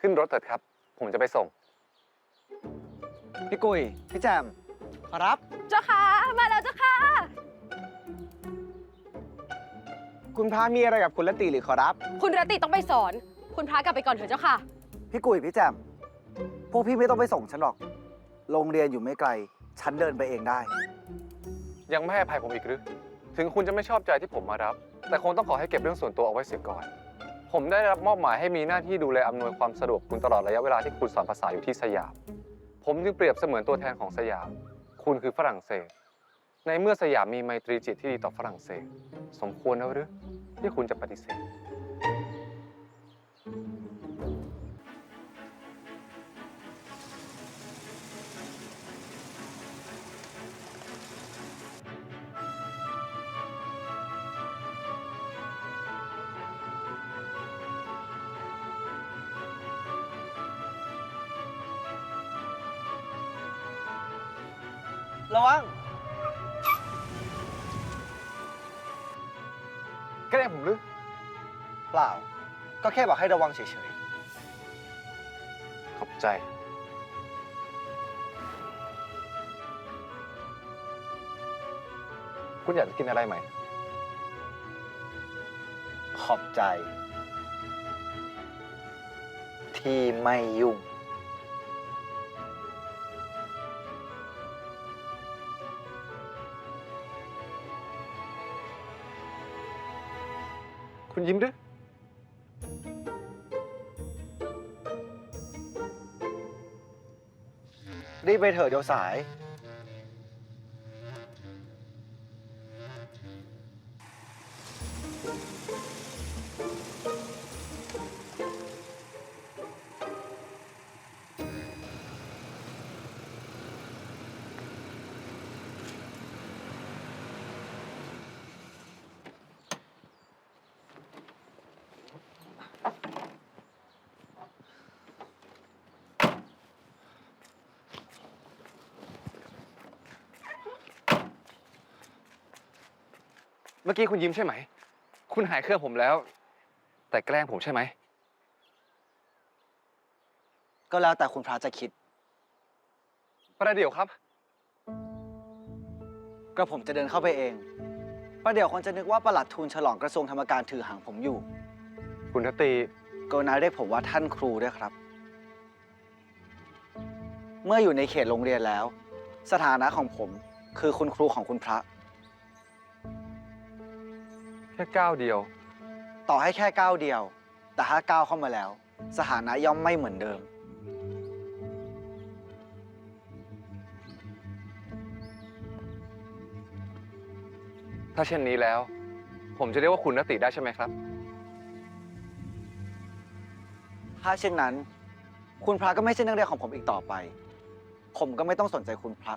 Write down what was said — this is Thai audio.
ขึ้นรถเถิดครับ ผมจะไปส่ง พี่กุย พี่แจมขอรับ เจ้าค่ะ มาแล้วเจ้าค่ะ คุณพระมีอะไรกับคุณละตีหรือขอรับ คุณรตติต้องไปสอน คุณพระกลับไปก่อนเถอะเจ้าค่ะ พี่กุย พี่แจมพวกพี่ไม่ต้องไปส่งฉันหรอก โรงเรียนอยู่ไม่ไกล ฉันเดินไปเองได้ ยังไม่ให้อภัยผมอีกหรือ ถึงคุณจะไม่ชอบใจที่ผมมารับ แต่คงต้องขอให้เก็บเรื่องส่วนตัวเอาไว้เสียก่อน ผมได้รับมอบหมายให้มีหน้าที่ดูแลอำนวยความสะดวกคุณตลอดระยะเวลาที่คุณสอนภาษาอยู่ที่สยาม ผมจึงเปรียบเสมือนตัวแทนของสยาม คุณคือฝรั่งเศส ในเมื่อสยามมีไมตรีจิตที่ดีต่อฝรั่งเศส สมควรแล้วหรือที่คุณจะปฏิเสธ ระวังแกล้งผมหรือ เปล่า ก็แค่บอกให้ระวังเฉยขอบใจ คุณอยากจะกินอะไรไหม ๆ ขอบใจ ที่ไม่ยุ่ง คุณยิ้มด้วย รีบไปเถอะเดี๋ยวสายเมื่อกี้คุณยิ้มใช่ไหม คุณหายเครื่องผมแล้ว แต่แกล้งผมใช่ไหม ก็แล้วแต่คุณพระจะคิด ประเดี๋ยวครับ กระผมจะเดินเข้าไปเอง ประเดี๋ยวคนจะนึกว่าประหลัดทูลฉลองกระทรวงธรรมการถือหางผมอยู่ คุณทตรีกรุณาเรียกผมว่าท่านครูด้วยครับ เมื่ออยู่ในเขตโรงเรียนแล้ว สถานะของผมคือคุณครูของคุณพระแค่ก้าวเดียว ต่อให้แค่ก้าวเดียว แต่ถ้าก้าวเข้ามาแล้ว สถานะย่อมไม่เหมือนเดิม ถ้าเช่นนี้แล้ว ผมจะเรียกว่าคุณนติได้ใช่ไหมครับ ถ้าเช่นนั้น คุณพระก็ไม่ใช่นักเรียนของผมอีกต่อไป ผมก็ไม่ต้องสนใจคุณพระ